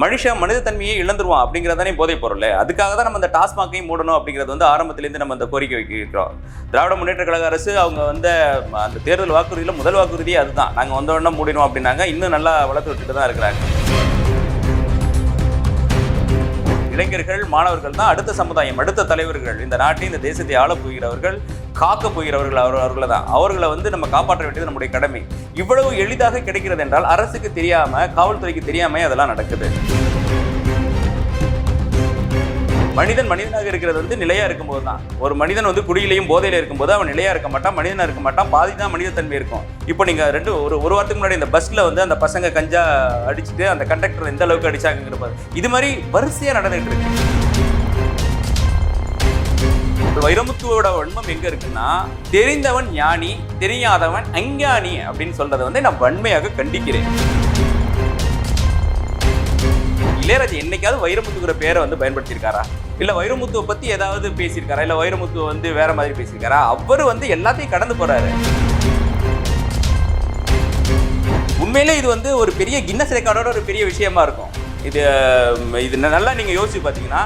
மனுஷன் மனித தன்மையை இழந்துருவான் அப்படிங்கிறதானே போதைப் பொருள் அதுக்காக தான் நம்ம அந்த டாஸ்மாகையும் மூடணும் அப்படிங்கிறது வந்து ஆரம்பத்திலேருந்து நம்ம அந்த கோரிக்கை வைக்கிறோம். திராவிட முன்னேற்ற கழக அரசு அவங்க வந்து அந்த தேர்தல் வாக்குறுதியில் முதல் வாக்குறுதியே அதுதான். நாங்கள் வந்த உடனே மூடினோம் அப்படின்னாங்க. இன்னும் நல்லா வளர்த்து விட்டுட்டு தான் இருக்கிறாங்க. இளைஞர்கள் மாணவர்கள் தான் அடுத்த சமுதாயம் அடுத்த தலைவர்கள். இந்த நாட்டை இந்த தேசத்தை ஆள போகிறவர்கள் காக்க போகிறவர்கள் அவர் அவர்களை தான் அவர்களை வந்து நம்ம காப்பாற்ற வேண்டியது நம்முடைய கடமை. இவ்வளவு எளிதாக கிடைக்கிறது என்றால் அரசுக்கு தெரியாம காவல்துறைக்கு தெரியாம அதெல்லாம் நடக்குது. மனிதன் மனிதனாக இருக்கிறது வந்து நிலையா இருக்கும்போது தான் ஒரு மனிதன் வந்து குடியிலையும் போதையில இருக்கும்போது அவன் நிலையா இருக்க மாட்டான் மனிதனா இருக்க மாட்டான் பாதி தான் மனித தன்மை இருக்கும். இப்போ நீங்க ரெண்டு ஒரு ஒரு வாரத்துக்கு முன்னாடி இந்த பஸ்ல வந்து அந்த பசங்க கஞ்சா அடிச்சுட்டு அந்த கண்டக்டர் எந்த அளவுக்கு அடிச்சாங்கிற இது மாதிரி வரிசையா நடந்துகிட்டு இருக்கு. வைரமுத்துவோட வன்மம் எங்க இருக்குன்னா தெரிந்தவன் ஞானி தெரியாதவன் அஞ்ஞானி அப்படின்னு சொல்றதை வந்து நான் வன்மையாக கண்டிக்கிறேன். இளையராஜா என்னைக்காவது வைரமுத்துங்கிற பேரை வந்து பயன்படுத்தியிருக்காரா? இல்ல வைரமுத்துவை பத்தி ஏதாவது பேசியிருக்காரா? இல்ல வைரமுத்துவை வந்து வேற மாதிரி பேசியிருக்காரா? அவர் வந்து எல்லாத்தையும் கடந்து போறாரு. உண்மையிலே இது வந்து ஒரு பெரிய கின்னஸ் ரெக்கார்டோட ஒரு பெரிய விஷயமா இருக்கும். இது இது நல்லா நீங்க யோசிச்சு பார்த்தீங்கன்னா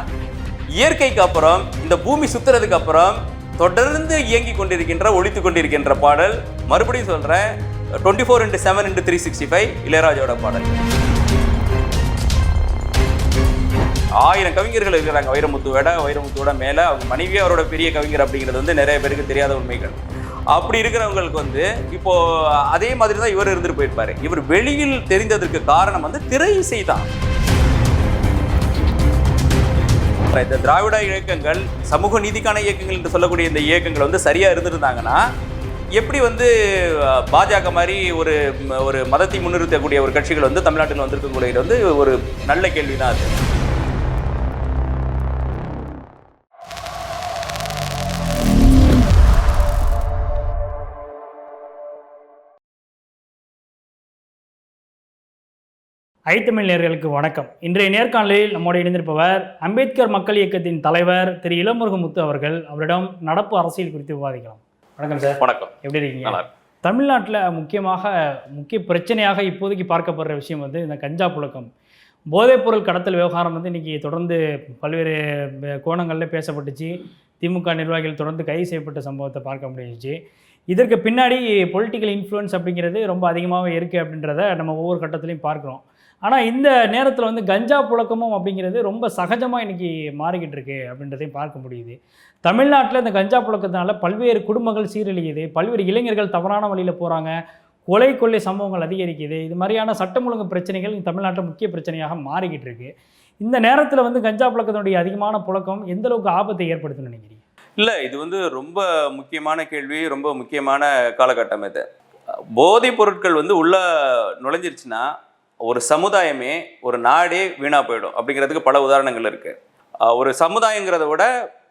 இயற்கைக்கு அப்புறம் இந்த பூமி சுத்துறதுக்கு அப்புறம் தொடர்ந்து இயங்கி கொண்டிருக்கின்ற ஒழித்து கொண்டிருக்கின்ற பாடல் மறுபடியும் சொல்கிறேன் twenty four into seven into three sixty five இளையராஜோட பாடல். ஆயிரம் கவிஞர்கள் இருக்கிறாங்க வைரமுத்துவோட வைரமுத்துவோட மேலே அவங்க மனைவி அவரோட பெரிய கவிஞர் அப்படிங்கிறது வந்து நிறைய பேருக்கு தெரியாத உண்மைகள். அப்படி இருக்கிறவங்களுக்கு வந்து இப்போ அதே மாதிரி தான் இவர் இருந்துட்டு போயிருப்பாரு. இவர் வெளியில் தெரிந்ததற்கு காரணம் வந்து திரை இசை தான். இந்த திராவிட இயக்கங்கள் சமூக நீதிக்கான இயக்கங்கள் என்று சொல்லக்கூடிய இந்த இயக்கங்கள் வந்து சரியாக இருந்திருந்தாங்கன்னா எப்படி வந்து பாஜக மாதிரி ஒரு ஒரு மதத்தை முன்னிறுத்தக்கூடிய ஒரு கட்சிகள் வந்து தமிழ்நாட்டில் வந்திருக்கக்கூடிய வந்து ஒரு நல்ல கேள்வி தான் அது. ஐத்தமிழ் நேயர்களுக்கு வணக்கம். இன்றைய நேர்காணலில் நம்மோடு இணைந்திருப்பவர் அம்பேத்கர் மக்கள் இயக்கத்தின் தலைவர் திரு இளமுருகமுத்து அவர்கள். அவரிடம் நடப்பு அரசியல் குறித்து விவாதிக்கலாம். வணக்கம் சார். வணக்கம். எப்படி இருக்கீங்க. தமிழ்நாட்டில் முக்கியமாக முக்கிய பிரச்சனையாக இப்போதைக்கு பார்க்கப்படுற விஷயம் வந்து இந்த கஞ்சா புழக்கம். போதைப்பொருள் கடத்தல் விவகாரம் வந்து இன்றைக்கி தொடர்ந்து பல்வேறு கோணங்களில் பேசப்பட்டுச்சு. திமுக நிர்வாகிகள் தொடர்ந்து கைது செய்யப்பட்ட சம்பவத்தை பார்க்க முடிஞ்சிச்சு. இதற்கு பின்னாடி பொலிட்டிக்கல் இன்ஃப்ளூயன்ஸ் அப்படிங்கிறது ரொம்ப அதிகமாகவே இருக்குது அப்படின்றத நம்ம ஒவ்வொரு கட்டத்துலையும் பார்க்குறோம். ஆனால் இந்த நேரத்தில் வந்து கஞ்சா புழக்கமும் அப்படிங்கிறது ரொம்ப சகஜமாக இன்றைக்கி மாறிக்கிட்டு இருக்கு அப்படின்றதையும் பார்க்க முடியுது. தமிழ்நாட்டில் இந்த கஞ்சா புழக்கத்தினால பல்வேறு குடும்பங்கள் சீரழியுது பல்வேறு இளைஞர்கள் தவறான வழியில் போகிறாங்க கொலை கொள்ளை சம்பவங்கள் அதிகரிக்குது இது மாதிரியான சட்டம் ஒழுங்கு பிரச்சனைகள் தமிழ்நாட்டில் முக்கிய பிரச்சனையாக மாறிக்கிட்டு இருக்கு. இந்த நேரத்தில் வந்து கஞ்சா புழக்கத்தினுடைய அதிகமான புழக்கம் எந்த அளவுக்கு ஆபத்தை ஏற்படுத்துன்னு நினைக்கிறீங்க? இல்லை இது வந்து ரொம்ப முக்கியமான கேள்வி ரொம்ப முக்கியமான காலகட்டம் இது. போதைப் பொருட்கள் வந்து உள்ளே நுழைஞ்சிருச்சுன்னா ஒரு சமுதாயமே ஒரு நாடே வீணாக போயிடும் அப்படிங்கிறதுக்கு பல உதாரணங்கள் இருக்குது ஒரு சமுதாயங்கிறத விட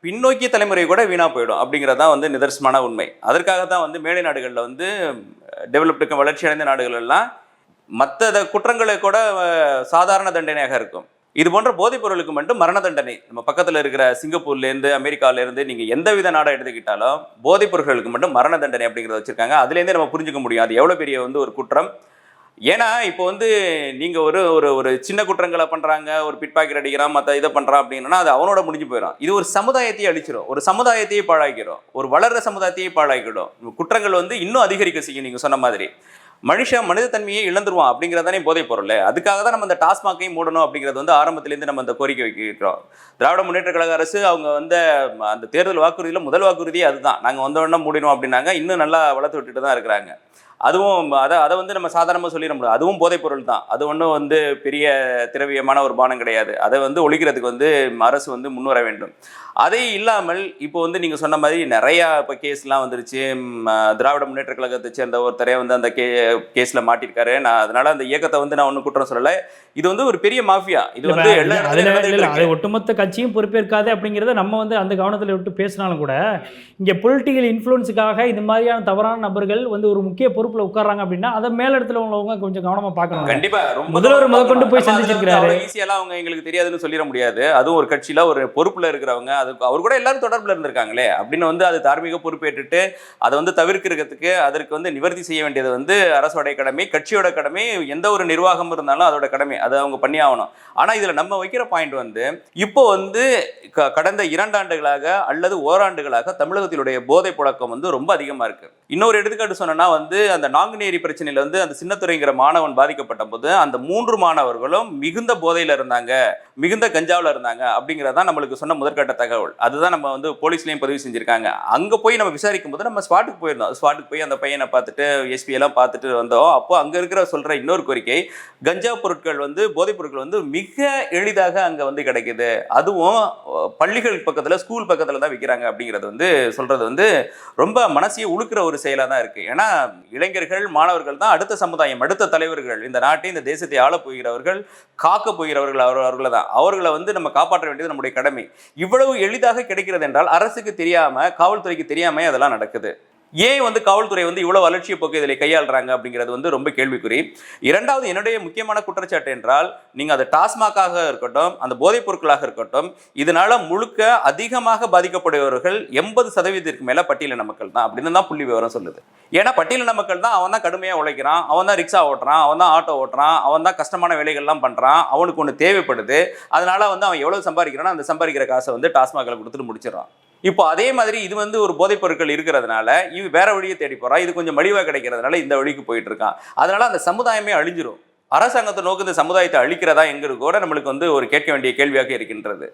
பின்னோக்கிய தலைமுறை கூட வீணாக போயிடும் அப்படிங்கிறது தான் வந்து நிதர்சனமான உண்மை. அதற்காக தான் வந்து மேலை நாடுகளில் வந்து டெவலப்டு வளர்ச்சி அடைந்த நாடுகள் எல்லாம் மற்ற குற்றங்களை கூட சாதாரண தண்டனையாக இருக்கும். இது போன்ற போதைப் பொருளுக்கு மட்டும் மரண தண்டனை. நம்ம பக்கத்தில் இருக்கிற சிங்கப்பூர்லேருந்து அமெரிக்காவிலேருந்து நீங்கள் எந்த வித நாடாக எடுத்துக்கிட்டாலும் போதைப் பொருட்களுக்கு மட்டும் மரண தண்டனை அப்படிங்கிறத வச்சுருக்காங்க. அதுலேருந்தே நம்ம புரிஞ்சுக்க முடியும். அது எவ்வளோ பெரிய வந்து ஒரு குற்றம். ஏன்னா இப்போ வந்து நீங்கள் ஒரு ஒரு ஒரு சின்ன குற்றங்களை பண்ணுறாங்க ஒரு பிட் பாக்கெட் அடிக்கிறான் மற்ற இதை பண்ணுறான் அப்படின்னா அது அவனோட முடிஞ்சு போயிடும் இது ஒரு சமுதாயத்தையே அழிச்சிடும் ஒரு சமுதாயத்தையே பாழாக்கிடும் ஒரு வளர்ற சமுதாயத்தையே பாழாக்கிடும். குற்றங்கள் வந்து இன்னும் அதிகரிக்க செய்யும் நீங்கள் சொன்ன மாதிரி. மனுஷன் மனித தன்மையை இழந்துருவான் அப்படிங்கிறதானே போதைப் பொருள் அதுக்காக தான் நம்ம அந்த டாஸ்மாகையும் மூடணும் அப்படிங்கிறது வந்து ஆரம்பத்திலேருந்து நம்ம அந்த கோரிக்கை வைக்கிறோம். திராவிட முன்னேற்ற கழக அரசு அவங்க வந்து அந்த தேர்தல் வாக்குறுதியில் முதல் வாக்குறுதியே அதுதான். நாங்கள் வந்தோடனே மூடினோம் அப்படின்னாங்க. இன்னும் நல்லா வளர்த்து விட்டுட்டு தான் இருக்கிறாங்க. அதுவும் அதை அதை வந்து நம்ம சாதாரணமாக சொல்லிட முடியாது. அதுவும் போதைப் பொருள் தான். அது ஒன்றும் வந்து பெரிய திரவியமான ஒரு பானம் கிடையாது. அதை வந்து ஒழிக்கிறதுக்கு வந்து அரசு வந்து முன்வர வேண்டும். அதை இல்லாமல் இப்போ வந்து நீங்கள் சொன்ன மாதிரி நிறையா இப்போ கேஸ்லாம் வந்துருச்சு. திராவிட முன்னேற்ற கழகத்தை சேர்ந்த ஒருத்தரே வந்து அந்த கே கேஸில் மாட்டிருக்காரு. நான் அதனால அந்த இயக்கத்தை வந்து நான் ஒன்றும் குற்றம் சொல்லலை. இது வந்து ஒரு பெரிய மாஃபியா. இது வந்து எல்லா ஒட்டுமொத்த கட்சியும் பொறுப்பேற்காது அப்படிங்கிறத நம்ம வந்து அந்த கவனத்தில் விட்டு பேசினாலும் கூட இங்கே பொலிட்டிக்கல் இன்ஃப்ளூயன்ஸுக்காக இது மாதிரியான தவறான நபர்கள் வந்து ஒரு முக்கிய பொறுப்புல உட்கார்றாங்க அப்படின்னா அதை மேலிடத்துல உள்ளவங்க கொஞ்சம் கவனமா பார்க்கணும். கண்டிப்பா ரொம்ப முதல்வர் முதற்கொண்டு போய் சந்திச்சிருக்கிறாரு. ஈஸியாலாம் அவங்க எங்களுக்கு தெரியாதுன்னு சொல்லிட முடியாது. அதுவும் ஒரு கட்சியில ஒரு பொறுப்புல இருக்கிறவங்க அது அவர் கூட எல்லாரும் தொடர்புல இருந்திருக்காங்களே அப்படின்னு வந்து அது தார்மீக பொறுப்பேற்றுட்டு அதை வந்து தவிர்க்கிறதுக்கு அதற்கு வந்து நிவர்த்தி செய்ய வேண்டியது வந்து அரசோட கடமை கட்சியோட கடமை எந்த ஒரு நிர்வாகம் இருந்தாலும் அதோட கடமை அதை அவங்க பண்ணி ஆகணும். ஆனா இதுல நம்ம வைக்கிற பாயிண்ட் வந்து இப்போ வந்து கடந்த இரண்டாண்டுகளாக அல்லது ஓராண்டுகளாக தமிழகத்தினுடைய போதை புழக்கம் வந்து ரொம்ப அதிகமா இருக்கு. இன்னொரு எடுத்துக்காட்டு சொன்னோம்னா வந்து அந்த நாங்குநேரி பிரச்சனையில வந்து அந்த சின்னத்துறைங்கிற மாணவன் பாதிக்கப்பட்ட போது அந்த மூன்று மாணவர்களும் மிகுந்த போதையில இருந்தாங்க மிகுந்த கஞ்சாவில் இருந்தாங்க அப்படிங்கிறதான் நம்மளுக்கு சொன்ன முதற்கட்ட தகவல். அதுதான் நம்ம வந்து போலீஸ்லேயும் பதிவு செஞ்சுருக்காங்க. அங்கே போய் நம்ம விசாரிக்கும் போது நம்ம ஸ்பாட்டுக்கு போயிருந்தோம். ஸ்பாட்டுக்கு போய் அந்த பையனை பார்த்துட்டு எஸ்பி எல்லாம் பார்த்துட்டு வந்தோம். அப்போ அங்கே இருக்கிற சொல்கிற இன்னொரு கோரிக்கை கஞ்சா பொருட்கள் வந்து போதைப் பொருட்கள் வந்து மிக எளிதாக அங்கே வந்து கிடைக்குது. அதுவும் பள்ளிகள் பக்கத்தில் ஸ்கூல் பக்கத்தில் தான் விற்கிறாங்க அப்படிங்கிறது வந்து சொல்கிறது வந்து ரொம்ப மனசையே உழுக்கிற ஒரு செயலாக தான் இருக்குது ஏன்னா இளைஞர்கள் மாணவர்கள் தான் அடுத்த சமுதாயம் அடுத்த தலைவர்கள். இந்த நாட்டை இந்த தேசத்தை ஆள போகிறவர்கள் காக்க போகிறவர்கள் அவர் அவர்களை தான். அவர்களை வந்து நம்ம காப்பாற்ற வேண்டியது நம்முடைய கடமை. இவ்வளவு எளிதாக கிடைக்கிறது என்றால் அரசுக்கு தெரியாமல் காவல்துறைக்கு தெரியாமல் அதெல்லாம் நடக்குது. ஏன் வந்து காவல்துறை வந்து இவ்வளோ அலட்சிய போக்கு இதில் கையாளுறாங்க அப்படிங்கிறது வந்து ரொம்ப கேள்விக்குறி. இரண்டாவது என்னுடைய முக்கியமான குற்றச்சாட்டு என்றால் நீங்கள் அது டாஸ்மாகாக இருக்கட்டும் அந்த போதைப் பொருட்களாக இருக்கட்டும் இதனால் முழுக்க அதிகமாக பாதிக்கப்படுபவர்கள் எண்பது சதவீதத்திற்கு மேலே பட்டியலின மக்கள் தான் அப்படின்னு தான் புள்ளி விவரம் சொல்லுது. ஏன்னா பட்டியலின மக்கள் தான் அவன் தான் கடுமையாக உழைக்கிறான் அவன் தான் ரிக்ஷா ஓட்டுறான் அவன் தான் ஆட்டோ ஓட்டுறான் அவன் தான் கஷ்டமான வேலைகள்லாம் பண்ணுறான் அவனுக்கு ஒன்று தேவைப்படுது. அதனால் வந்து அவன் எவ்வளோ சம்பாதிக்கிறானோ அந்த சம்பாதிக்கிற காசை வந்து டாஸ்மாகில் கொடுத்துட்டு முடிச்சிடறான். இப்போ அதே மாதிரி இது வந்து ஒரு போதைப் பொருட்கள் இருக்கிறதுனால இது வேற வழியை தேடி போறான் இது கொஞ்சம் மலிவாக கிடைக்கிறதுனால இந்த வழிக்கு போயிட்டு இருக்கான் அதனால அந்த சமுதாயமே அழிஞ்சிரும். அரசாங்கத்தை நோக்கு இந்த சமுதாயத்தை அழிக்கிறதா எங்கிறது கூட நம்மளுக்கு வந்து ஒரு கேட்க வேண்டிய கேள்வியாக இருக்கின்றது.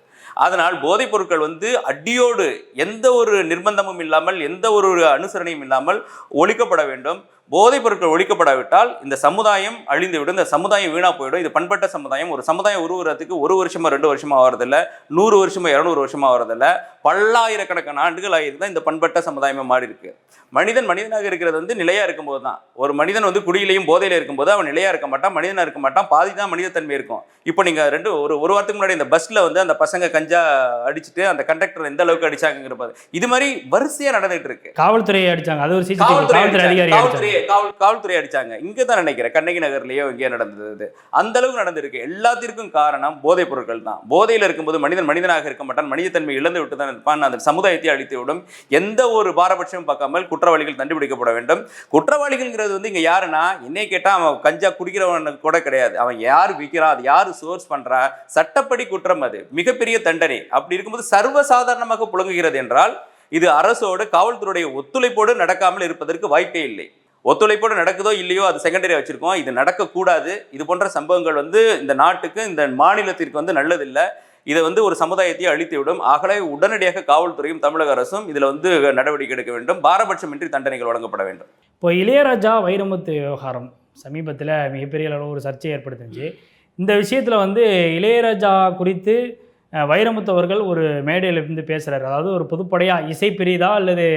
அதனால் போதைப் பொருட்கள் வந்து அடியோடு எந்த ஒரு நிர்பந்தமும் இல்லாமல் எந்த ஒரு அனுசரணையும் இல்லாமல் ஒழிக்கப்பட வேண்டும். போதைப் பொருட்கள் ஒழிக்கப்படாவிட்டால் இந்த சமுதாயம் அழிந்துவிடும் இந்த சமுதாயம் வீணா போயிடும். இது பண்பட்ட சமுதாயம். ஒரு சமுதாயம் உருவுறதுக்கு ஒரு வருஷமா ரெண்டு வருஷமா ஆகிறதில்ல நூறு வருஷமா இரநூறு வருஷமா ஆகிறதில்ல பல்லாயிரக்கணக்கான ஆண்டுகள் தான் இந்த பண்பட்ட சமுதாயமே மாறி இருக்கு. மனிதன் மனிதனாக இருக்கிறது வந்து நிலையா இருக்கும்போது தான். ஒரு மனிதன் வந்து குடியிலையும் போதையில இருக்கும்போது அவன் நிலையா இருக்க மாட்டான் மனிதனா இருக்க மாட்டான். பாதி தான் மனிதத்தன்மை இருக்கும். இப்போ நீங்க ரெண்டு ஒரு ஒரு வாரத்துக்கு முன்னாடி இந்த பஸ்ல வந்து அந்த பசங்க கஞ்சா அடிச்சுட்டு அந்த கண்டக்டர் எந்த அளவுக்கு அடிச்சாங்கிற பாரு. இது மாதிரி வரிசையா நடந்துட்டு இருக்கு. காவல்துறையை அடிச்சாங்க. அது ஒரு காவல்துறை அதிகாரி காவல் காவல்துறை அடிச்சாங்க. இங்க தான் நினைக்கிறேன். கண்ணகி நகர்லயோ இங்கே நடந்தது அந்த அளவுக்கு நடந்திருக்கு. எல்லாத்திற்கும் காரணம் போதைப் பொருட்கள் தான். போதையில் இருக்கும்போது மனிதன் மனிதனாக இருக்க மாட்டான். மனிதத்தன்மை இழந்து விட்டு தான் இருப்பான். அந்த சமுதாயத்தை அழித்து விடும். எந்த ஒரு பாரபட்சமும் பார்க்காமல் குற்றவாளிகள் கண்டுபிடிக்கப்பட வேண்டும். குற்றவாளிகள்ங்கிறது வந்து இங்க யாருன்னா என்னை கேட்டா அவன் கஞ்சா குடிக்கிறவன் கூட கிடையாது. அவன் யார் விற்கிறா அது யார் சோர்ஸ் பண்றா? சட்டப்படி குற்றம் அது. மிகப்பெரிய தண்டனை. அப்படி இருக்கும்போது சர்வசாதாரணமாக புழங்குகிறது என்றால் இது அரசோடு காவல்துறையுடைய ஒத்துழைப்போடு நடக்காமல் இருப்பதற்கு வாய்ப்பே இல்லை. ஒத்துழைப்போடு நடக்குதோ இல்லையோ அது செகண்டரியாக வச்சுருக்கோம். இது நடக்கக்கூடாது. இது போன்ற சம்பவங்கள் வந்து இந்த நாட்டுக்கு இந்த மாநிலத்திற்கு வந்து நல்லதில்லை. இதை வந்து ஒரு சமுதாயத்தையே அழித்து விடும் ஆகவே உடனடியாக காவல்துறையும் தமிழக அரசும் இதில் வந்து நடவடிக்கை எடுக்க வேண்டும். பாரபட்சமின்றி தண்டனைகள் வழங்கப்பட வேண்டும். இப்போ இளையராஜா வைரமுத்து விவகாரம் சமீபத்தில் மிகப்பெரிய அளவில் ஒரு சர்ச்சை ஏற்படுத்துச்சு. இந்த விஷயத்தில் வந்து இளையராஜா குறித்து வைரமுத்து அவர்கள் ஒரு மேடையில் இருந்து பேசுகிறார் அதாவது ஒரு பொதுப்படையாக இசை பிரிதா அல்லது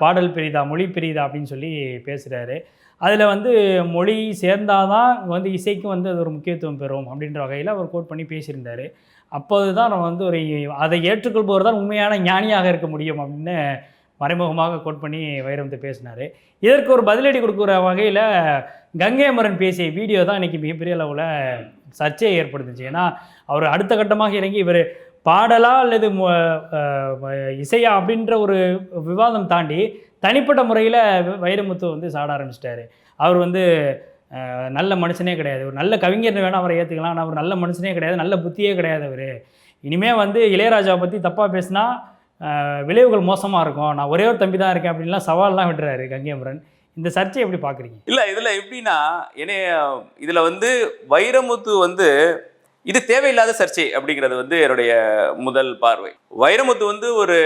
பாடல் பிரிதா மொழி பிரிதா அப்படின்னு சொல்லி பேசுகிறாரு அதில் வந்து மொழி சேர்ந்தாதான் வந்து இசைக்கும் வந்து அது ஒரு முக்கியத்துவம் பெறும் அப்படின்ற வகையில் அவர் கோட் பண்ணி பேசியிருந்தார். அப்போது தான் நம்ம வந்து ஒரு அதை ஏற்றுக்கொள்பவர் தான் உண்மையான ஞானியாக இருக்க முடியும் அப்படின்னு மறைமுகமாக கோட் பண்ணி வைரமுத்து பேசினார். இதற்கு ஒரு பதிலடி கொடுக்குற வகையில் கங்கை அமரன் பேசிய வீடியோ தான் இன்றைக்கி மிகப்பெரிய அளவில் சர்ச்சையை ஏற்படுத்துச்சு. ஏன்னா அவர் அடுத்த கட்டமாக இறங்கி இவர் பாடலா அல்லது இசையா அப்படின்ற ஒரு விவாதம் தாண்டி தனிப்பட்ட முறையில் வைரமுத்து வந்து சாட ஆரம்பிச்சிட்டாரு. அவர் வந்து நல்ல மனுஷனே கிடையாது. ஒரு நல்ல கவிஞர் வேணால் அவரை ஏற்றுக்கலாம் ஆனால் அவர் நல்ல மனுஷனே கிடையாது. நல்ல புத்தியே கிடையாது அவர். இனிமேல் வந்து இளையராஜாவை பற்றி தப்பாக பேசினா விளைவுகள் மோசமாக இருக்கும். நான் ஒரே ஒரு தம்பி தான் இருக்கேன் அப்படின்லாம் சவால்லாம் விட்டுறாரு கங்கேமரன் இந்த சர்ச்சையை எப்படி பார்க்குறீங்க? இல்லை இதில் எப்படின்னா என்னைய இதில் வந்து வைரமுத்து வந்து இது தேவையில்லாத சர்ச்சை அப்படிங்கிறது வந்து என்னுடைய முதல் பார்வை. வைரமுத்து வந்து ஒரு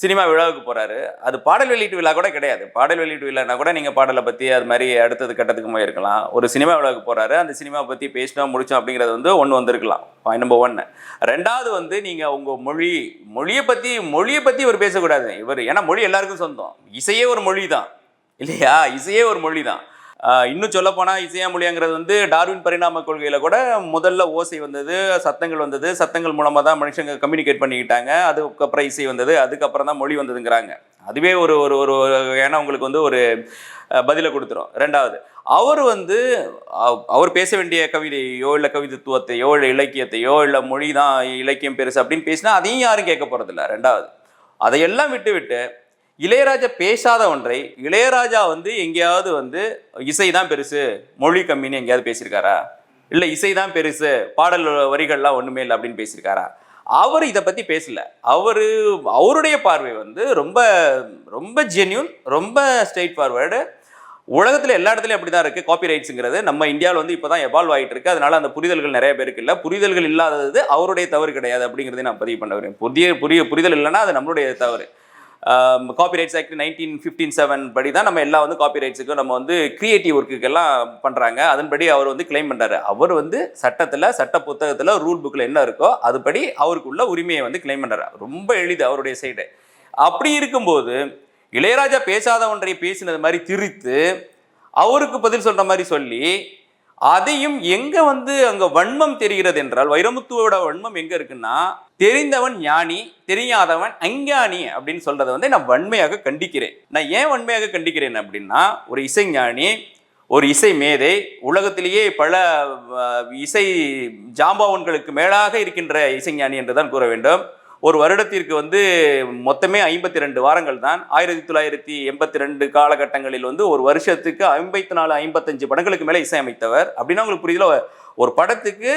சினிமா விழாவுக்கு போகிறாரு அது பாடல் வெளியீட்டு விழா கூட கிடையாது. பாடல் வெளியீட்டு விழானா கூட நீங்கள் பாடலை பற்றி அது மாதிரி அடுத்தது கட்டத்துக்கு போயிருக்கலாம். ஒரு சினிமா விழாவுக்கு போகிறாரு அந்த சினிமா பற்றி பேசினோம் முடிச்சோம் அப்படிங்கிறது வந்து ஒன்று வந்திருக்கலாம். பாயிண்ட் நம்பர் ஒன்று ரெண்டாவது வந்து நீங்கள் உங்கள் மொழி மொழியை பற்றி மொழியை பற்றி இவர் பேசக்கூடாது. இவர் ஏன்னா மொழி எல்லாருக்கும் சொந்தம். இசையே ஒரு மொழி தான் இல்லையா? இசையே ஒரு மொழி தான் இன்னும் சொல்ல போனால் இசையா மொழிங்கிறது வந்து டார்வின் பரிணாம கொள்கையில் கூட முதல்ல ஓசை வந்தது சத்தங்கள் வந்தது சத்தங்கள் மூலமாக தான் மனுஷங்க கம்யூனிகேட் பண்ணிக்கிட்டாங்க. அதுக்கப்புறம் இசை வந்தது அதுக்கப்புறம் தான் மொழி வந்ததுங்கிறாங்க. அதுவே ஒரு ஒரு ஒரு ஒரு- ஏன்னா உங்களுக்கு வந்து ஒரு பதிலை கொடுத்துரும். ரெண்டாவது அவர் வந்து அவர் பேச வேண்டிய கவிதையோ இல்லை கவிதத்துவத்தையோ இல்லை இலக்கியத்தையோ இல்லை மொழி தான் இலக்கியம் பெருசு அப்படின்னு பேசினா அதையும் யாரும் கேட்க போகிறதில்ல ரெண்டாவது அதையெல்லாம் விட்டு விட்டு இளையராஜா பேசாத ஒன்றை இளையராஜா வந்து எங்கேயாவது வந்து இசை தான் பெருசு மொழி கம்மின்னு எங்கேயாவது பேசியிருக்காரா? இல்லை இசை தான் பெருசு பாடல் வரிகள்லாம் ஒன்றுமே இல்லை அப்படின்னு பேசியிருக்காரா? அவர் இதை பற்றி பேசல. அவர் அவருடைய பார்வை வந்து ரொம்ப ரொம்ப ஜென்யூன் ரொம்ப ஸ்ட்ரெயிட் ஃபார்வேர்டு உலகத்தில் எல்லா இடத்துலையும் அப்படி தான் இருக்குது காப்பி ரைட்ஸுங்கிறது நம்ம இந்தியாவில் வந்து இப்போ தான் எவால்வ் ஆகிட்டு இருக்குது அதனால் அந்த புரிதல்கள் நிறைய பேருக்கு இல்லை. புரிதல்கள் இல்லாதது அவருடைய தவறு கிடையாது அப்படிங்கிறதையும் நான் பதிவு பண்ண வரேன் புதிய புரிய புரிதல் இல்லைன்னா அது நம்மளுடைய தவறு. Copy rights act nineteen fifty seven படி தான் நம்ம எல்லா வந்து காப்பி ரைட்ஸுக்கும் நம்ம வந்து கிரியேட்டிவ் ஒர்க்குக்கெல்லாம் பண்ணுறாங்க அதன்படி அவர் வந்து கிளைம் பண்ணுறாரு அவர் வந்து சட்டத்தில் சட்ட புத்தகத்தில் ரூல் புக்கில் என்ன இருக்கோ அதுபடி அவருக்குள்ள உரிமையை வந்து கிளைம் பண்ணுறாரு ரொம்ப எளிது அவருடைய சைடு அப்படி இருக்கும்போது இளையராஜா பேசாத ஒன்றை பேசினது மாதிரி திரித்து அவருக்கு பதில் சொல்கிற மாதிரி சொல்லி அதையும் எங்க வந்து அங்க வன்மம் தெரிகிறது என்றால் வைரமுத்துவோட வன்மம் எங்க இருக்குன்னா தெரிந்தவன் ஞானி தெரியாதவன் அஞ்ஞானி அப்படின்னு சொல்றதை வந்து நான் வன்மையாக கண்டிக்கிறேன். நான் ஏன் வன்மையாக கண்டிக்கிறேன் அப்படின்னா ஒரு இசைஞானி ஒரு இசை மேதை உலகத்திலேயே பல இசை ஜாம்பவன்களுக்கு மேலாக இருக்கின்ற இசைஞானி என்று தான் கூற வேண்டும். ஒரு வருடத்திற்கு வந்து மொத்தமே ஐம்பத்தி ரெண்டு வாரங்கள் தான் ஆயிரத்தி தொள்ளாயிரத்தி எண்பத்தி ரெண்டு காலகட்டங்களில் வந்து ஒரு வருஷத்துக்கு ஐம்பத்தி நாலு ஐம்பத்தஞ்சு படங்களுக்கு மேலே இசையமைத்தவர். அப்படின்னா உங்களுக்கு புரியுதுல ஒரு படத்துக்கு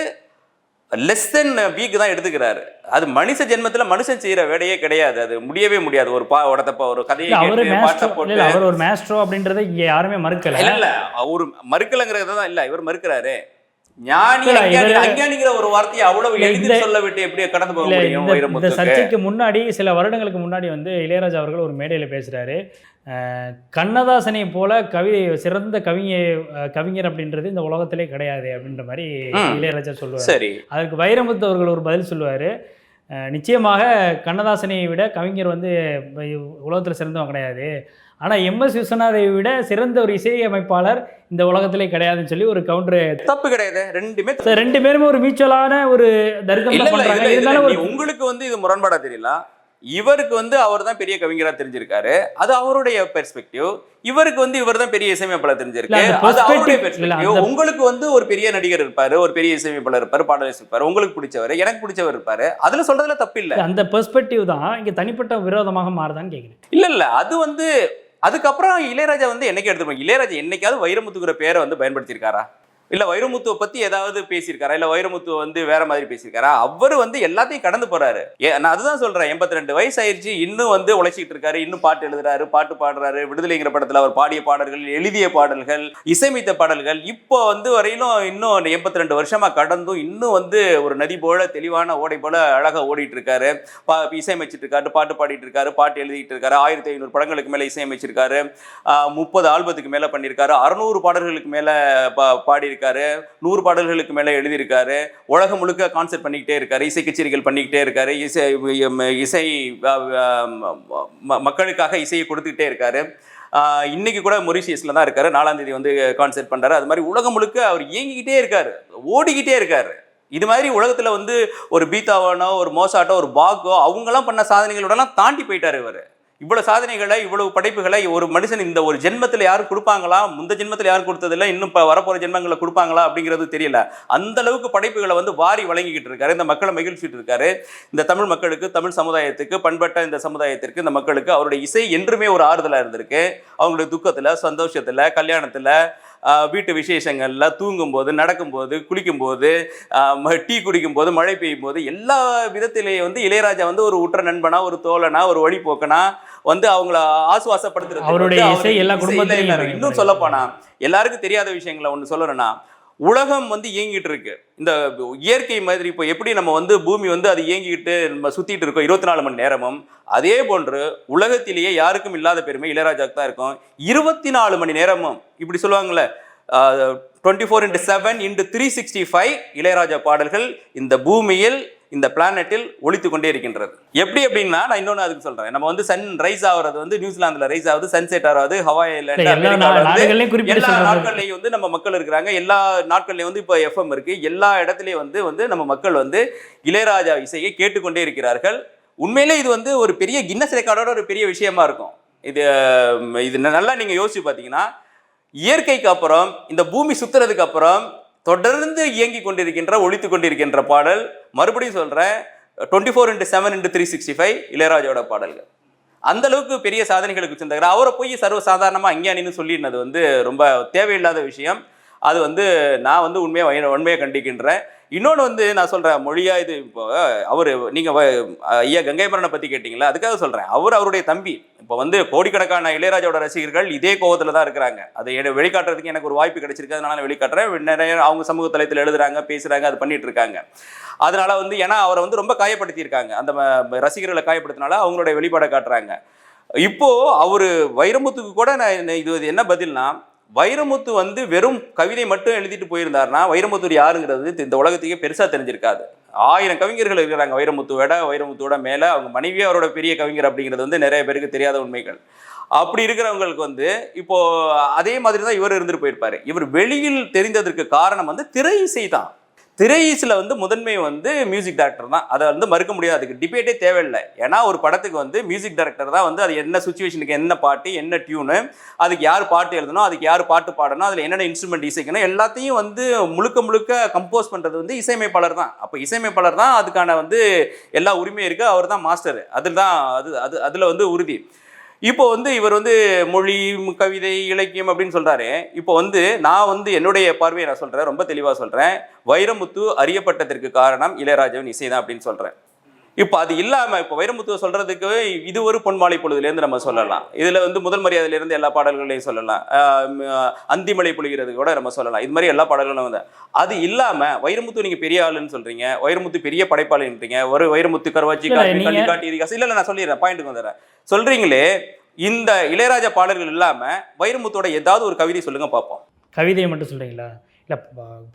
லெஸ் தென் வீக் தான் எடுத்துக்கிறாரு. அது மனுஷ ஜென்மத்துல மனுஷன் செய்யற வேலையே கிடையாது. அது முடியவே முடியாது. ஒரு பா உடத்தப்ப ஒரு கதையை அவரு ஒரு மேஸ்ட்ரோ அப்படின்றத இங்க யாருமே மறுக்கல. இல்ல இல்ல அவரு மறுக்கலங்கிறது தான் இல்ல இவர் மறுக்கிறாரு. சர்ச்சைக்கு முன்னாடி சில வருடங்களுக்கு முன்னாடி வந்து இளையராஜா அவர்கள் ஒரு மேடையில் பேசுறாரு. அஹ், கண்ணதாசனை போல கவிதை சிறந்த கவிஞர் கவிஞர் அப்படின்றது இந்த உலகத்திலே கிடையாது அப்படின்ற மாதிரி. இளையராஜா சொல்லுவார். சரி. அதற்கு வைரமுத்து அவர்கள் ஒரு பதில் சொல்லுவார். நிச்சயமாக கண்ணதாசனை விட கவிஞர் வந்து உலகத்தில் சிறந்தவன் கிடையாது. ஆனால் எம்எஸ் விஸ்வநாதை விட சிறந்த ஒரு இசையமைப்பாளர் இந்த உலகத்திலே கிடையாதுன்னு சொல்லி ஒரு கவுண்டர் தப்பு கிடையாது. ரெண்டுமே. ரெண்டு பேருமே ஒரு மியூச்சுவலான ஒரு தர்க்கம் உங்களுக்கு வந்து இது முரண்பாடா தெரியல. இவருக்கு வந்து அவர் தான் பெரிய கவிஞரா தெரிஞ்சிருக்காரு. அது அவருடைய பெர்ஸ்பெக்டிவ் இவருக்கு வந்து இவர் தான் பெரிய இசையமைப்பாளர் தெரிஞ்சிருக்கு. இல்ல, அந்த அது அவருடைய perspective- இல்ல, பெர்ஸ்பெக்டிவ் அந்த- உங்களுக்கு வந்து ஒரு பெரிய நடிகர் இருப்பாரு ஒரு பெரிய இசையமைப்பாளர் இருப்பாரு பாடலர் இருப்பாரு உங்களுக்கு பிடிச்சவர் எனக்கு பிடிச்சவர் இருப்பாரு. அதுல சொல்றதுல தப்பு இல்ல. அந்த பெர்ஸ்பெக்டிவ் தான் இங்க தனிப்பட்ட விரோதமாக மாறுதான்னு கேட்குறேன் இல்ல இல்ல அது வந்து அதுக்கப்புறம் இளையராஜா வந்து என்னைக்கு எடுத்துருப்பாங்க இளையராஜா என்னைக்காவது வைரமுத்துங்கிற பேரை வந்து பயன்படுத்தியிருக்காரா? இல்லை வைரமுத்துவை பற்றி ஏதாவது பேசியிருக்காரா? இல்லை வைரமுத்து வந்து வேற மாதிரி பேசியிருக்காரா? அவர் வந்து எல்லாத்தையும் கடந்து போறாரு. ஏ, நான் அதுதான் சொல்கிறேன் எண்பத்தி ரெண்டு வயசு ஆயிடுச்சு இன்னும் வந்து உழைச்சிட்டு இருக்காரு இன்னும் பாட்டு எழுதுறாரு பாட்டு பாடுறாரு. விடுதலைங்கிற படத்தில் அவர் பாடிய பாடல்கள் எழுதிய பாடல்கள் இசையமைத்த பாடல்கள் இப்போ வந்து வரையிலும் இன்னும் எண்பத்தி ரெண்டு வருஷமாக கடந்தும் இன்னும் வந்து ஒரு நதி போல தெளிவான ஓடை போல அழகாக ஓடிட்டு இருக்காரு. பா இசையமைச்சிட்டு இருக்காரு பாட்டு பாடிட்டு இருக்காரு பாட்டு எழுதிட்டு இருக்காரு. ஆயிரத்தி ஐநூறு படங்களுக்கு மேலே இசையமைச்சிருக்காரு. முப்பது ஆல்பத்துக்கு மேலே பண்ணியிருக்காரு. அறுநூறு பாடல்களுக்கு மேலே பா பாடியிருக்காரு. நூறு பாடல்களுக்கு மேலே எழுதியிருக்காரு. உலகம் முழுக்க கான்சர்ட் பண்ணிக்கிட்டே இருக்காரு. இசை கச்சேரிகள் பண்ணிக்கிட்டே இருக்காரு. இசை இசை மக்களுக்காக இசையை கொடுத்துக்கிட்டே இருக்காரு. இன்னைக்கு கூட மொரிஷியஸ்ல தான் இருக்காரு. நாலாம் தேதி வந்து கான்சர்ட் பண்ணுறாரு அது மாதிரி உலகம் முழுக்க அவர் இயங்கிக்கிட்டே இருக்காரு. ஓடிக்கிட்டே இருக்காரு. இது மாதிரி உலகத்தில் வந்து ஒரு பீத்தாவானோ ஒரு மோசாட்டோ ஒரு பாக்கோ அவங்கெல்லாம் பண்ண சாதனைகளோடலாம் தாண்டி போயிட்டார் இவர். இவ்வளவு சாதனைகளை இவ்வளவு படைப்புகளை ஒரு மனுஷன் இந்த ஒரு ஜென்மத்தில் யாரும் கொடுப்பாங்களா? முந்த ஜென்மத்தில் யாரும் கொடுத்ததில்ல? இன்னும் இப்போ வரப்போற ஜென்மங்களை கொடுப்பாங்களா? அப்படிங்கிறது தெரியல. அந்த அளவுக்கு படைப்புகளை வந்து வாரி வழங்கிக்கிட்டு இருக்காரு. இந்த மக்களை மகிழ்ச்சிட்டு இருக்காரு. இந்த தமிழ் மக்களுக்கு தமிழ் சமுதாயத்துக்கு பண்பட்ட இந்த சமுதாயத்திற்கு இந்த மக்களுக்கு அவருடைய இசை என்றுமே ஒரு ஆறுதலாக இருந்திருக்கு. அவங்களுடைய துக்கத்தில் சந்தோஷத்தில் கல்யாணத்தில் வீட்டு விசேஷங்களில் தூங்கும்போது நடக்கும்போது குளிக்கும்போது ம- டீ குடிக்கும்போது மழை பெய்யும் போது எல்லா விதத்திலேயே வந்து இளையராஜா வந்து ஒரு உற்ற நண்பனா ஒரு தோழனா ஒரு வழிபோக்கனா வந்து அவங்கள ஆசுவாசப்படுத்துறது அவருடைய இசை எல்லா குடும்பத்திலையும். இன்னும் சொல்ல போனா எல்லாருக்கும் தெரியாத விஷயங்களை ஒண்ணு சொல்லணும்னா உலகம் வந்து இயங்கிட்டு இருக்கு இந்த இயற்கை மாதிரி இப்போ எப்படி நம்ம வந்து பூமி வந்து அது இயங்கிக்கிட்டு நம்ம சுத்திட்டு இருக்கோம் இருபத்தி நாலு மணி நேரமும் அதே போன்று உலகத்திலேயே யாருக்கும் இல்லாத பெருமை இளையராஜாக்கு தான் இருக்கும் இருபத்தி நாலு மணி நேரமும் இப்படி சொல்லுவாங்கல்ல twenty four into seven into three sixty five Ilaiyaraaja பாடல்கள் இந்த பூமியில் இந்த பிளானட்டில் ஒழித்து கொண்டே இருக்கின்றது. எப்படி அப்படின்னா நான் இன்னொன்று அதுக்கு சொல்றேன். நம்ம வந்து சன் ரைஸ் ஆகுறது வந்து நியூசிலாந்துல ரைஸ் ஆகுது சன்செட் ஆகுது ஹவாயில எல்லா நாடுகள்லயும் வந்து நம்ம மக்கள் இருக்கிறாங்க. எல்லா நாட்கள்லயும் வந்து இப்போ எஃப்எம் இருக்கு. எல்லா இடத்துலயும் வந்து வந்து நம்ம மக்கள் வந்து இளையராஜா இசையை கேட்டுக்கொண்டே இருக்கிறார்கள். உண்மையிலே இது வந்து ஒரு பெரிய கின்னஸ் ரெக்கார்டோட ஒரு பெரிய விஷயமா இருக்கும். இது இது நல்லா நீங்க யோசிச்சு பார்த்தீங்கன்னா இயற்கைக்கு அப்புறம் இந்த பூமி சுத்துறதுக்கு அப்புறம் தொடர்ந்து இயங்கி கொண்டிருக்கின்ற ஒழித்து கொண்டிருக்கின்ற பாடல். மறுபடியும் சொல்கிறேன் twenty four into seven into three sixty five இளையராஜோட பாடல்கள். அந்த அளவுக்கு பெரிய சாதனைகளுக்கு செஞ்சார் அவரை போய் சர்வ சாதாரணமாக அஞ்ஞானின்னு சொல்லிடுனது வந்து ரொம்ப தேவையில்லாத விஷயம். அது வந்து நான் வந்து உண்மையாக உண்மையை கண்டிக்கின்றேன். இன்னொன்று வந்து நான் சொல்கிறேன் மொழியாக இது இப்போ அவர் நீங்கள் ஐயா கங்கைமரனை பற்றி கேட்டிங்களா? அதுக்காக சொல்கிறேன் அவர் அவருடைய தம்பி. இப்போ வந்து கோடிக்கணக்கான இளையராஜாவோட ரசிகர்கள் இதே கோவத்தில் தான் இருக்கிறாங்க. அதை எடு- வெளிக்காட்டுறதுக்கு எனக்கு ஒரு வாய்ப்பு கிடைச்சிருக்கு அதனால நான் வெளிக்காட்டுறேன். நிறைய அவங்க சமூக தளத்தில் எழுதுறாங்க பேசுகிறாங்க அது பண்ணிட்டு இருக்காங்க. அதனால வந்து ஏன்னா அவரை வந்து ரொம்ப காயப்படுத்தியிருக்காங்க. அந்த ம- ரசிகர்களை காயப்படுத்தினால அவங்களுடைய வெளிப்பாடை காட்டுறாங்க. இப்போது அவர் வைரமுத்துக்கு கூட நான் இது என்ன பதில்னா வைரமுத்து வந்து வெறும் கவிதை மட்டும் எழுதிட்டு போயிருந்தாருன்னா வைரமுத்து யாருங்கிறது இந்த உலகத்துக்கே பெருசாக தெரிஞ்சிருக்காது. ஆயிரம் கவிஞர்கள் இருக்கிறாங்க வைரமுத்துவோட வைரமுத்துவோட மேலே. அவங்க மனைவியே அவரோட பெரிய கவிஞர் அப்படிங்கிறது வந்து நிறைய பேருக்கு தெரியாத உண்மைகள். அப்படி இருக்கிறவங்களுக்கு வந்து இப்போ அதே மாதிரி தான் இவர் இருந்துட்டு போயிருப்பாரு. இவர் வெளியில் தெரிந்ததற்கு காரணம் வந்து திரை இசை தான். திரையீசில் வந்து முதன்மை வந்து மியூசிக் டைரக்டர் தான். அதை வந்து மறுக்க முடியாது. அதுக்கு டிபேட்டே தேவையில்லை. ஏன்னா ஒரு படத்துக்கு வந்து மியூசிக் டைரக்டர் தான் வந்து அது என்ன சுச்சுவேஷனுக்கு என்ன பாட்டு என்ன டியூனு அதுக்கு யார் பாட்டு எழுதணும் அதுக்கு யார் பாட்டு பாடணும் அதில் என்னென்ன இன்ஸ்ட்ருமெண்ட் இசைக்கணும் எல்லாத்தையும் வந்து முழுக்க முழுக்க கம்போஸ் பண்ணுறது வந்து இசையமைப்பாளர் தான். அப்போ இசையமைப்பாளர் தான் அதுக்கான வந்து எல்லா உரிமையும் இருக்குது அவர் தான் மாஸ்டர் அதில் தான் அது அது அதில் வந்து உறுதி. இப்போ வந்து இவர் வந்து மொழி கவிதை இலக்கியம் அப்படின்னு சொல்கிறாரு இப்போ வந்து நான் வந்து என்னுடைய பார்வையை நான் சொல்கிறேன் ரொம்ப தெளிவாக சொல்கிறேன் வைரமுத்து அறியப்பட்டதற்கு காரணம் இளையராஜாவின் இசை தான் அப்படின்னு சொல்கிறேன் இப்போ அது இல்லாம இப்போ வைரமுத்துவ சொல்றதுக்கு இது ஒரு பொன்மாலை பொழுதுலேருந்து நம்ம சொல்லலாம். இதுல வந்து முதல் மரியாதையிலிருந்து எல்லா பாடல்களையும் சொல்லலாம். அந்திமலை பொழிகிறது கூட நம்ம சொல்லலாம். இது மாதிரி எல்லா பாடல்களும் வந்து அது இல்லாம வைரமுத்து நீங்க பெரிய ஆளுன்னு சொல்றீங்க வைரமுத்து பெரிய படைப்பாளின்றீங்க ஒரு வைரமுத்து கருவாச்சி காட்டு காட்டு இல்ல இல்ல நான் சொல்லிடுறேன் பாயிண்ட்டுக்கு வந்துடுறேன். சொல்றீங்களே இந்த இளையராஜா பாடல்கள் இல்லாம வைரமுத்தோட ஏதாவது ஒரு கவிதை சொல்லுங்க பார்ப்போம். கவிதையை மட்டும் சொல்றீங்களா? இல்ல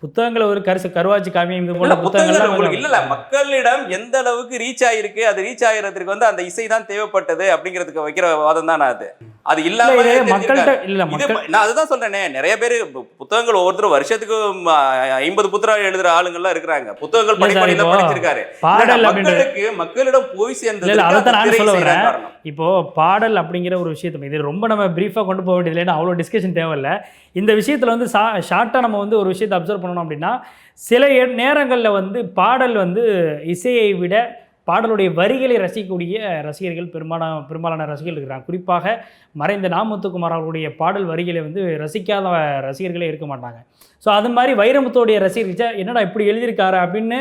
புத்தகங்களை ஒரு கரிசு கருவாச்சி காவியம் இது போல புத்தகங்கள் உங்களுக்கு இல்ல மக்களிடம் எந்த அளவுக்கு ரீச் ஆயிருக்கு அது ரீச் ஆகிறதுக்கு வந்து அந்த இசை தான் தேவைப்பட்டது அப்படிங்கிறதுக்கு வைக்கிற வாதம் தான் அது? அது இல்ல, இல்லாம. மக்கள்கிட்ட இல்ல நான் அதுதான் சொல்றேனே நிறைய பேர் புத்தகங்கள் ஒவ்வொருத்தரும் வருஷத்துக்கு ஐம்பது புத்தகம் எழுதுற ஆளுங்கள்லாம் இருக்கிறாங்க. புத்தகங்கள் படிச்சிருக்காரு. பாடல் மக்களுக்கு மக்களிடம் போய் சேர்ந்தது அதைத்தான் நானும் சொல்ல வரேன். இப்போ பாடல் அப்படிங்கிற ஒரு விஷயத்தை இது ரொம்ப நம்ம பிரீஃபாக கொண்டு போக வேண்டியது இல்லைன்னா அவ்வளோ டிஸ்கஷன் தேவையில்ல. இந்த விஷயத்தில் வந்து ஷார்ட்டாக நம்ம வந்து ஒரு விஷயத்தை அப்சர்வ் பண்ணணும் அப்படின்னா சில நேரங்களில் வந்து பாடல் வந்து இசையை விட பாடலுடைய வரிகளை ரசிக்கக்கூடிய ரசிகர்கள் பெரும்பாலான பெரும்பாலான ரசிகர்கள் இருக்கிறாங்க. குறிப்பாக மறைந்த நாமத்துக்குமார் அவர்களுடைய பாடல் வரிகளை வந்து ரசிக்காத ரசிகர்களே இருக்க மாட்டாங்க. ஸோ அது மாதிரி வைரமுத்தோடைய ரசிகர்கள் என்னடா இப்படி எழுதியிருக்காரு அப்படின்னு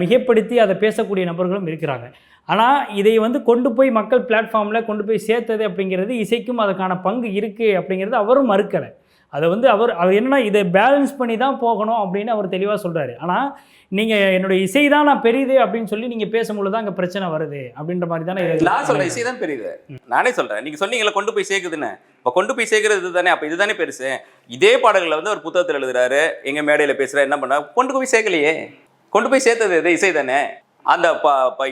மிகப்படுத்தி அதை பேசக்கூடிய நபர்களும் இருக்கிறாங்க. ஆனால் இதை வந்து கொண்டு போய் மக்கள் பிளாட்ஃபார்மில் கொண்டு போய் சேர்த்தது அப்படிங்கிறது இசைக்கும் அதுக்கான பங்கு இருக்குது அப்படிங்கிறது அவரும் மறுக்கலை. அதை வந்து அவர் அவர் என்னன்னா இதை பேலன்ஸ் பண்ணி தான் போகணும் அப்படின்னு அவர் தெளிவாக சொல்கிறாரு ஆனால் நீங்கள் என்னுடைய இசை தான் நான் பெரியது அப்படின்னு சொல்லி நீங்கள் பேசும்பொழுது தான் அங்கே பிரச்சனை வருது அப்படின்ற மாதிரி தானே நான் சொல்கிறேன் இசை தான் பெரியது. நானே சொல்கிறேன் நீங்கள் சொன்னீங்களே கொண்டு போய் சேர்க்குதுன்னு. இப்போ கொண்டு போய் சேர்க்கறது இதுதானே அப்போ இதுதானே பெருசு. இதே பாடல்களை வந்து ஒரு புத்தகத்தில் எழுதுறாரு எங்கள் மேடையில் பேசுறாரு என்ன பண்ண கொண்டு போய் சேர்க்கலையே. கொண்டு போய் சேர்த்தது இது இசை தானே. அந்த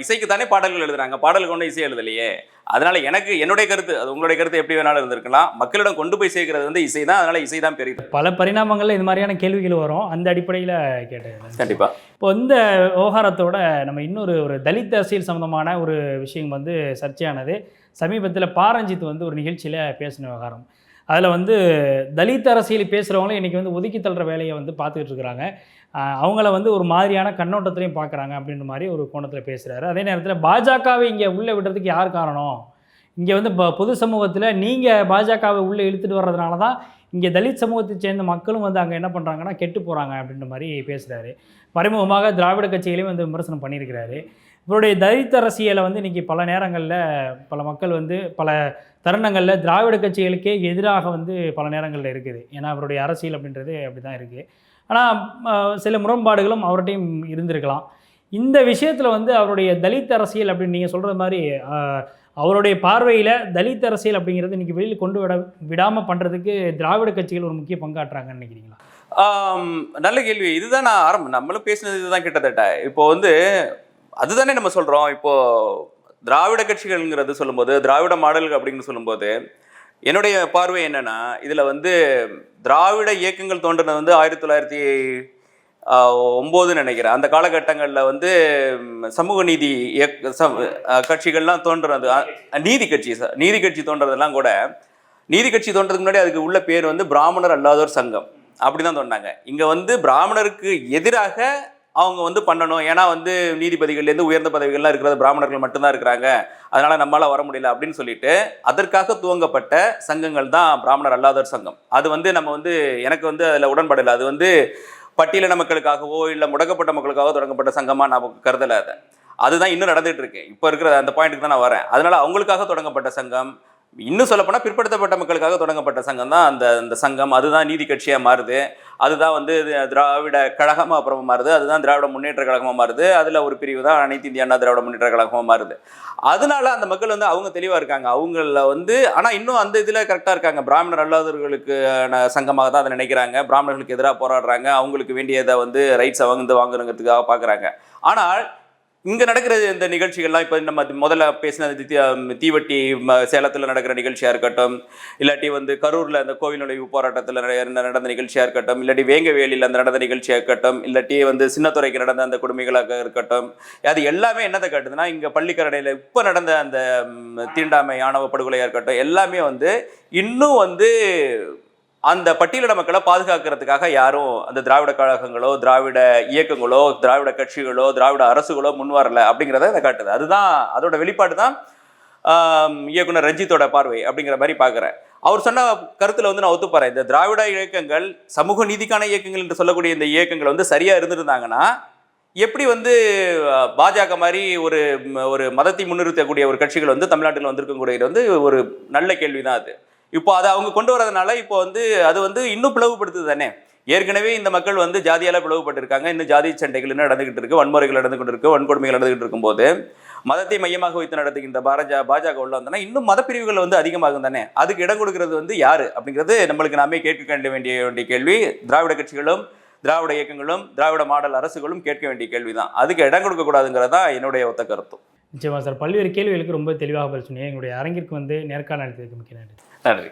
இசைக்கு தானே பாடல்கள் எழுதுறாங்க. பாடல் கொண்டு இசை எழுதலையே. அதனால எனக்கு என்னுடைய கருத்து அது உங்களுடைய கருத்து எப்படி வேணாலும் இருந்திருக்கலாம். மக்களிடம் கொண்டு போய் சேர்க்கறது வந்து இசை தான். அதனால இசை தான் பெரியது. பல பரிணாமங்கள்ல இது மாதிரியான கேள்விகள் வரும். அந்த அடிப்படையில் கேட்டேன். கண்டிப்பா. இப்போ இந்த விவகாரத்தோட நம்ம இன்னொரு ஒரு தலித் அரசியல் சம்மந்தமான ஒரு விஷயம் வந்து சர்ச்சையானது. சமீபத்தில் பாரஞ்சித் வந்து ஒரு நிகழ்ச்சியில் பேசின விவகாரம். அதில் வந்து தலித் அரசியல் பேசுகிறவங்களும் இன்றைக்கி வந்து ஒதுக்கி தள்ளுற வேலையை வந்து பார்த்துக்கிட்டு இருக்கிறாங்க. அவங்கள வந்து ஒரு மாதிரியான கண்ணோட்டத்திலையும் பார்க்குறாங்க அப்படின்ற மாதிரி ஒரு கோணத்தில் பேசுகிறாரு அதே நேரத்தில் பாஜகவை இங்கே உள்ளே விடுறதுக்கு யார் காரணம்? இங்கே வந்து ப- பொது சமூகத்தில் நீங்கள் பாஜகவை உள்ளே இழுத்துட்டு வர்றதுனால தான் இங்கே தலித் சமூகத்தை சேர்ந்த மக்களும் வந்து அங்கே என்ன பண்ணுறாங்கன்னா கெட்டு போகிறாங்க அப்படின்ற மாதிரி பேசுகிறாரு மறைமுகமாக திராவிட கட்சிகளையும் வந்து விமர்சனம் பண்ணியிருக்கிறாரு. இவருடைய தலித் அரசியலை வந்து இன்றைக்கி பல நேரங்களில் பல மக்கள் வந்து பல தருணங்களில் திராவிட கட்சிகளுக்கே எதிராக வந்து பல நேரங்களில் இருக்குது. ஏன்னா அவருடைய அரசியல் அப்படின்றது அப்படி தான் இருக்குது ஆனால் சில முரண்பாடுகளும் அவர்கிட்டையும் இருந்திருக்கலாம். இந்த விஷயத்தில் வந்து அவருடைய தலித் அரசியல் அப்படின்னு நீங்கள் சொல்கிற மாதிரி அவருடைய பார்வையில் தலித் அரசியல் அப்படிங்கிறது இன்றைக்கி வெளியில் கொண்டு விட விடாமல் பண்ணுறதுக்கு திராவிட கட்சிகள் ஒரு முக்கிய பங்காற்றுறாங்கன்னு நினைக்கிறீங்களா? நல்ல கேள்வி. இதுதான் நான் ஆரம்பம் நம்மளும் பேசினது இதுதான் கிட்டத்தட்ட. இப்போ வந்து அதுதானே நம்ம சொல்றோம். இப்போ திராவிட கட்சிகள்ங்கிறது சொல்லும்போது திராவிட மாடல் அப்படின்னு சொல்லும்போது என்னுடைய பார்வை என்னன்னா இதுல வந்து திராவிட இயக்கங்கள் தோன்றினது வந்து ஆயிரத்தி தொள்ளாயிரத்தி ஒம்போதுன்னு நினைக்கிறேன். அந்த காலகட்டங்களில் வந்து சமூக நீதி இயக்க கட்சிகள்லாம் தோன்றுறது நீதி கட்சி நீதி கட்சி தோன்றதெல்லாம் கூட நீதி கட்சி தோன்றதுக்கு முன்னாடி அதுக்கு உள்ள பேர் வந்து பிராமணர் அல்லாதோர் சங்கம். அப்படி தான் தோன்றாங்க இங்கே வந்து பிராமணருக்கு எதிராக அவங்க வந்து பண்ணணும். ஏன்னா வந்து நீதிபதிகள்லேருந்து உயர்ந்த பதவிகள்லாம் இருக்கிறது பிராமணர்கள் மட்டும்தான் இருக்கிறாங்க. அதனால் நம்மளால் வர முடியல அப்படின்னு சொல்லிட்டு அதற்காக துவங்கப்பட்ட சங்கங்கள் தான் பிராமணர் அல்லாதோர் சங்கம். அது வந்து நம்ம வந்து எனக்கு வந்து அதில் உடன்பாடு இல்லை. அது வந்து பட்டியலின மக்களுக்காகவோ இல்லை முடக்கப்பட்ட மக்களுக்காக தொடங்கப்பட்ட சங்கமாக நான் கருதலை அதை. அதுதான் இன்னும் நடந்துகிட்டு இருக்கு. இப்போ இருக்கிற அந்த பாயிண்ட்டுக்கு தான் நான் வரேன். அதனால் அவங்களுக்காக தொடங்கப்பட்ட சங்கம் இன்னும் சொல்லப்போனால் பிற்படுத்தப்பட்ட மக்களுக்காக தொடங்கப்பட்ட சங்கம் தான் அந்த அந்த சங்கம் அதுதான் நீதி கட்சியாக மாறுது. அதுதான் வந்து திராவிட கழகமாக அப்புறமா மாறுது. அதுதான் திராவிட முன்னேற்ற கழகமாக மாறுது. அதில் ஒரு பிரிவு தான் அனைத்து இந்திய அண்ணா திராவிட முன்னேற்ற கழகமாக மாறுது. அதனால அந்த மக்கள் வந்து அவங்க தெளிவாக இருக்காங்க. அவங்கள வந்து ஆனால் இன்னும் அந்த இதில் கரெக்டாக இருக்காங்க. பிராமணர் அல்லாதவர்களுக்கு சங்கமாக தான் அதை நினைக்கிறாங்க. பிராமணர்களுக்கு எதிராக போராடுறாங்க. அவங்களுக்கு வேண்டியதை வந்து ரைட்ஸை வந்து வாங்குறதுக்காக பார்க்குறாங்க ஆனால் இங்கே நடக்கிற இந்த நிகழ்ச்சிகள்லாம் இப்போ நம்ம முதல்ல பேசின தீவட்டி சேலத்தில் நடக்கிற நிகழ்ச்சியாக இருக்கட்டும் இல்லாட்டி வந்து கரூரில் அந்த கோவில் நுழைவு போராட்டத்தில் நடந்த நிகழ்ச்சியாக இருக்கட்டும் இல்லாட்டி வேங்கவேலியில் அந்த நடந்த நிகழ்ச்சியாக இருக்கட்டும் இல்லாட்டி வந்து சின்னத்துறைக்கு நடந்த அந்த கொடுமைகளாக இருக்கட்டும் அது எல்லாமே என்னத்தை காட்டுதுன்னா இங்கே பள்ளிக்கரணையில் இப்போ நடந்த அந்த தீண்டாமை ஆணவ படுகொலையாக இருக்கட்டும் எல்லாமே வந்து இன்னும் வந்து அந்த பட்டியலிட மக்களை பாதுகாக்கிறதுக்காக யாரும் அந்த திராவிட கழகங்களோ திராவிட இயக்கங்களோ திராவிட கட்சிகளோ திராவிட அரசுகளோ முன்வரல அப்படிங்கிறத இதை காட்டுது. அதுதான் அதோட வெளிப்பாடு தான் இயக்குனர் ரஞ்சித்தோட பார்வை அப்படிங்கிற மாதிரி பார்க்குறேன். அவர் சொன்ன கருத்தில் வந்து நான் ஒத்துப்பறேன் இந்த திராவிட இயக்கங்கள் சமூக நீதிக்கான இயக்கங்கள் என்று சொல்லக்கூடிய இந்த இயக்கங்கள் வந்து சரியாக இருந்திருந்தாங்கன்னா எப்படி வந்து பாஜக மாதிரி ஒரு ஒரு மதத்தை முன்னிறுத்தக்கூடிய ஒரு கட்சிகள் வந்து தமிழ்நாட்டில் வந்திருக்கக்கூடியது வந்து ஒரு நல்ல கேள்வி தான் அது. இப்போ அதை அவங்க கொண்டு வரதுனால இப்போ வந்து அது வந்து இன்னும் பிளவுபடுத்துது தானே? ஏற்கனவே இந்த மக்கள் வந்து ஜாதியால பிளவுபட்டிருக்காங்க. இன்னும் ஜாதி சண்டைகள் இன்னும் நடந்துகிட்டு இருக்கு. வன்முறைகள் நடந்துகிட்டு இருக்கு. வன்கொடுமைகள் நடந்துகிட்டு இருக்கும்போது மதத்தை மையமாக வைத்து நடத்துகின்ற பாரஜா பாஜக உள்ள வந்தனா இன்னும் மதப்பிரிவுகள் வந்து அதிகமாகும் தானே? அதுக்கு இடம் கொடுக்கிறது வந்து யாரு? அப்படிங்கிறது நம்மளுக்கு நாமே கேட்க வேண்டிய வேண்டிய கேள்வி. திராவிட கட்சிகளும் திராவிட இயக்கங்களும் திராவிட மாடல் அரசுகளும் கேட்க வேண்டிய கேள்விதான். அதுக்கு இடம் கொடுக்கக்கூடாதுங்கிறது தான் என்னுடைய ஒத்த கருத்தும் நிச்சயமா சார். பல்வேறு கேள்விகளுக்கு ரொம்ப தெளிவாக பதில் சொன்னீங்க. எங்களுடைய அரங்கிற்கு வந்து நேர்காணல் அளித்ததுக்கு மிக்க நன்றி. நன்றி